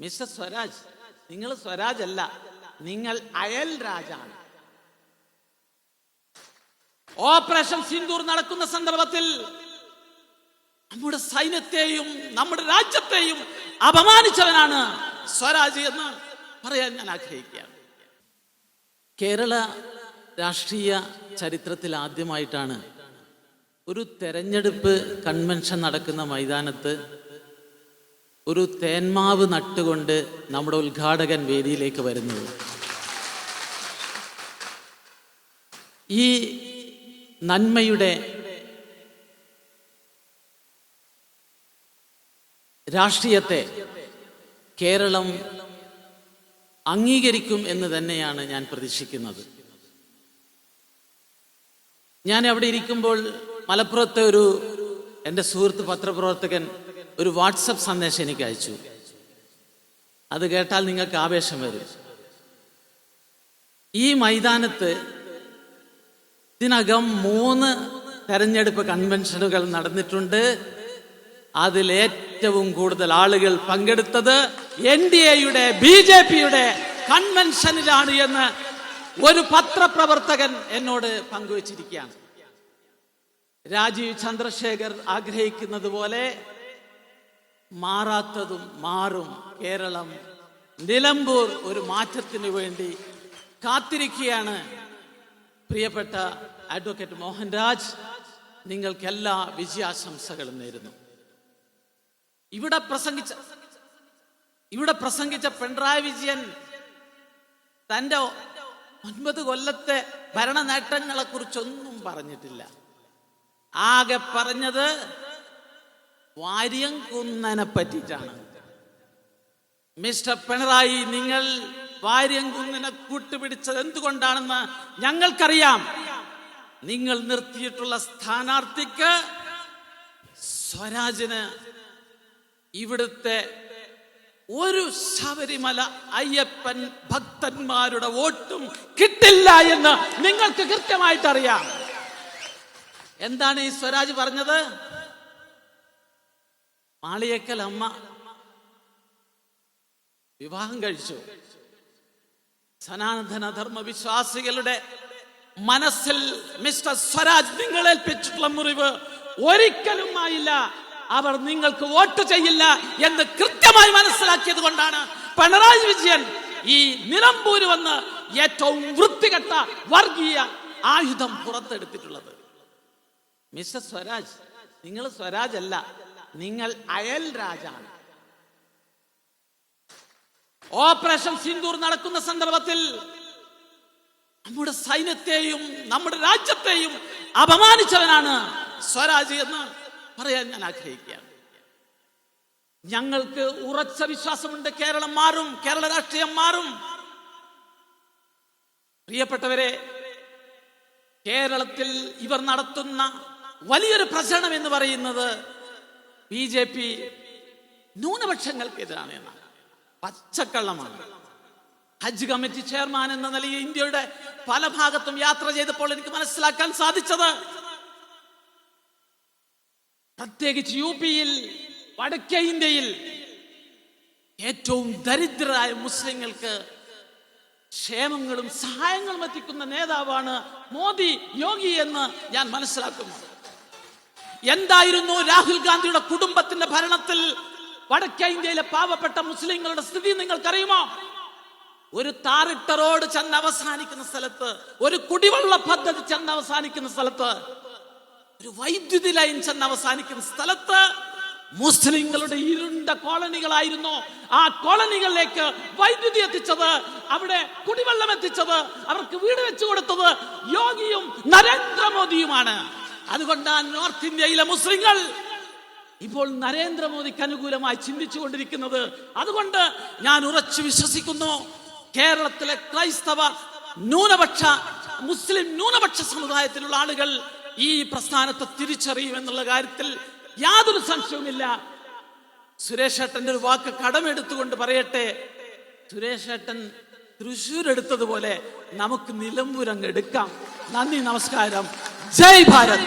Mister Swaraj നിങ്ങൾ സ്വരാജ് അല്ല നിങ്ങൾ അയൽ രാജാണ്. ഓപ്പറേഷൻ സിന്ദൂർ നടക്കുന്ന സന്ദർഭത്തിൽ നമ്മുടെ സൈന്യത്തെയും നമ്മുടെ രാജ്യത്തെയും അപമാനിച്ചവനാണ് സ്വരാജ് എന്ന് പറയാൻ ഞാൻ ആഗ്രഹിക്കുകയാണ്. കേരള രാഷ്ട്രീയ ചരിത്രത്തിൽ ആദ്യമായിട്ടാണ് ഒരു തെരഞ്ഞെടുപ്പ് കൺവെൻഷൻ നടക്കുന്ന മൈതാനത്ത് ഒരു തേന്മാവ് നട്ടുകൊണ്ട് നമ്മുടെ ഉദ്ഘാടകൻ വേദിയിലേക്ക് വരുന്നത്. ഈ നന്മയുടെ രാഷ്ട്രീയത്തെ കേരളം അംഗീകരിക്കും എന്ന് തന്നെയാണ് ഞാൻ പ്രതീക്ഷിക്കുന്നത്. ഞാൻ അവിടെ ഇരിക്കുമ്പോൾ മലപ്പുറത്തെ ഒരു എന്റെ സുഹൃത്ത് പത്രപ്രവർത്തകൻ ഒരു വാട്സപ്പ് സന്ദേശം എനിക്ക് അയച്ചു. അത് കേട്ടാൽ നിങ്ങൾക്ക് ആവേശം വരും. ഈ മൈതാനത്ത് ഇതിനകം മൂന്ന് തെരഞ്ഞെടുപ്പ് കൺവെൻഷനുകൾ നടന്നിട്ടുണ്ട്. അതിൽ ഏറ്റവും കൂടുതൽ ആളുകൾ പങ്കെടുത്തത് എൻ ഡി എയുടെ ബി ജെ പിയുടെ കൺവെൻഷനിലാണ് എന്ന് ഒരു പത്രപ്രവർത്തകൻ എന്നോട് പങ്കുവച്ചിരിക്കുകയാണ്. രാജീവ് ചന്ദ്രശേഖർ ആഗ്രഹിക്കുന്നത് പോലെ മാറാത്തതും മാറും കേരളം. നിലമ്പൂർ ഒരു മാറ്റത്തിന് വേണ്ടി കാത്തിരിക്കുകയാണ് പ്രിയപ്പെട്ട അഡ്വക്കേറ്റ് മോഹൻരാജ്. നിങ്ങൾക്ക് എല്ലാ വിജയാശംസകളും നേരുന്നു. ഇവിടെ പ്രസംഗിച്ച ഇവിടെ പ്രസംഗിച്ച പിണറായി വിജയൻ തന്റെ ഒൻപത് കൊല്ലത്തെ ഭരണ നേട്ടങ്ങളെ കുറിച്ചൊന്നും പറഞ്ഞിട്ടില്ല. ആകെ പറഞ്ഞത് വാര്യംകുന്നനെ പറ്റിയിട്ടാണ് മിസ്റ്റർ പിണറായി നിങ്ങൾ വാര്യംകുന്നിനെ കൂട്ടുപിടിച്ചത് എന്തുകൊണ്ടാണെന്ന് ഞങ്ങൾക്കറിയാം. നിങ്ങൾ നിർത്തിയിട്ടുള്ള സ്ഥാനാർത്ഥിക്ക് സ്വരാജിന് ഇവിടുത്തെ ഒരു ശബരിമല അയ്യപ്പൻ ഭക്തന്മാരുടെ വോട്ടും കിട്ടില്ല എന്ന് നിങ്ങൾക്ക് കൃത്യമായിട്ട് അറിയാം എന്താണ് ഈ സ്വരാജ് പറഞ്ഞത്? മാളിയേക്കൽ അമ്മ വിവാഹം കഴിച്ചു. സനാതന ധർമ്മ വിശ്വാസികളുടെ മനസ്സിൽ മിസ്റ്റർ സ്വരാജ് നിങ്ങൾ ഏൽപ്പിച്ചിട്ടുള്ള മുറിവ് ഒരിക്കലും ആയില്ല. അവർ നിങ്ങൾക്ക് വോട്ട് ചെയ്യില്ല എന്ന് കൃത്യമായി മനസ്സിലാക്കിയത് കൊണ്ടാണ് പിണറായി വിജയൻ ഈ നിലമ്പൂര് വന്ന് ഏറ്റവും വൃത്തികെട്ട വർഗീയ ആയുധം പുറത്തെടുത്തിട്ടുള്ളത്. മിസ്റ്റർ സ്വരാജ് നിങ്ങൾ സ്വരാജ് അല്ല. നിങ്ങൾ അയൽ രാജാണ്. ഓപ്പറേഷൻ സിന്ദൂർ നടക്കുന്ന സന്ദർഭത്തിൽ നമ്മുടെ സൈന്യത്തെയും നമ്മുടെ രാജ്യത്തെയും അപമാനിച്ചവനാണ് സ്വരാജ് എന്ന് പറയാൻ ഞാൻ ആഗ്രഹിക്കുകയാണ്. ഞങ്ങൾക്ക് ഉറച്ച വിശ്വാസമുണ്ട് കേരളം മാറും കേരള രാഷ്ട്രീയം മാറും. പ്രിയപ്പെട്ടവരെ കേരളത്തിൽ ഇവർ നടത്തുന്ന വലിയൊരു പ്രചരണം എന്ന് പറയുന്നത് ബി ജെ പി ന്യൂനപക്ഷങ്ങൾക്കെതിരാണ് എന്നാണ് പച്ചക്കള്ളമാണ്. ഹജ്ജ് കമ്മിറ്റി ചെയർമാൻ എന്ന നിലയിൽ ഇന്ത്യയുടെ പല ഭാഗത്തും യാത്ര ചെയ്തപ്പോൾ എനിക്ക് മനസ്സിലാക്കാൻ സാധിച്ചത് പ്രത്യേകിച്ച് യു പിയിൽ വടക്കേ ഇന്ത്യയിൽ ഏറ്റവും ദരിദ്രരായ മുസ്ലിങ്ങൾക്ക് ക്ഷേമങ്ങളും സഹായങ്ങളും എത്തിക്കുന്ന നേതാവാണ് മോദി യോഗി എന്ന് ഞാൻ മനസ്സിലാക്കുന്നു. എന്തായിരുന്നു രാഹുൽ ഗാന്ധിയുടെ കുടുംബത്തിന്റെ ഭരണത്തിൽ വടക്കേ ഇന്ത്യയിലെ പാവപ്പെട്ട മുസ്ലിങ്ങളുടെ സ്ഥിതി നിങ്ങൾക്കറിയുമോ? ഒരു താറിട്ട റോഡ് ചെന്ന് അവസാനിക്കുന്ന സ്ഥലത്ത് ഒരു കുടിവെള്ള പദ്ധതി ചെന്ന് അവസാനിക്കുന്ന സ്ഥലത്ത് ഒരു വൈദ്യുതി ലൈൻ ചെന്ന് അവസാനിക്കുന്ന സ്ഥലത്ത് മുസ്ലിങ്ങളുടെ ഇരുണ്ട കോളനികളായിരുന്നു. ആ കോളനികളിലേക്ക് വൈദ്യുതി എത്തിച്ചത് അവിടെ കുടിവെള്ളം എത്തിച്ചത് അവർക്ക് വീട് വെച്ചു കൊടുത്തത് യോഗിയും നരേന്ദ്രമോദിയുമാണ്. അതുകൊണ്ടാണ് നോർത്ത് ഇന്ത്യയിലെ മുസ്ലിങ്ങൾ ഇപ്പോൾ നരേന്ദ്രമോദിക്ക് അനുകൂലമായി ചിന്തിച്ചുകൊണ്ടിരിക്കുന്നത്. അതുകൊണ്ട് ഞാൻ ഉറച്ചു വിശ്വസിക്കുന്നു കേരളത്തിലെ ക്രൈസ്തവ ന്യൂനപക്ഷ മുസ്ലിം ന്യൂനപക്ഷ സമുദായത്തിലുള്ള ആളുകൾ ഈ പ്രസ്ഥാനത്തെ തിരിച്ചറിയും എന്നുള്ള കാര്യത്തിൽ യാതൊരു സംശയവുമില്ല. സുരേഷ് ഏട്ടന്റെ ഒരു വാക്ക് കടമെടുത്തുകൊണ്ട് പറയട്ടെ. സുരേഷ് ഏട്ടൻ എടുത്തതുപോലെ നമുക്ക് നിലമ്പൂരങ്ങ് എടുക്കാം. നന്ദി നമസ്കാരം. জয় ভারত।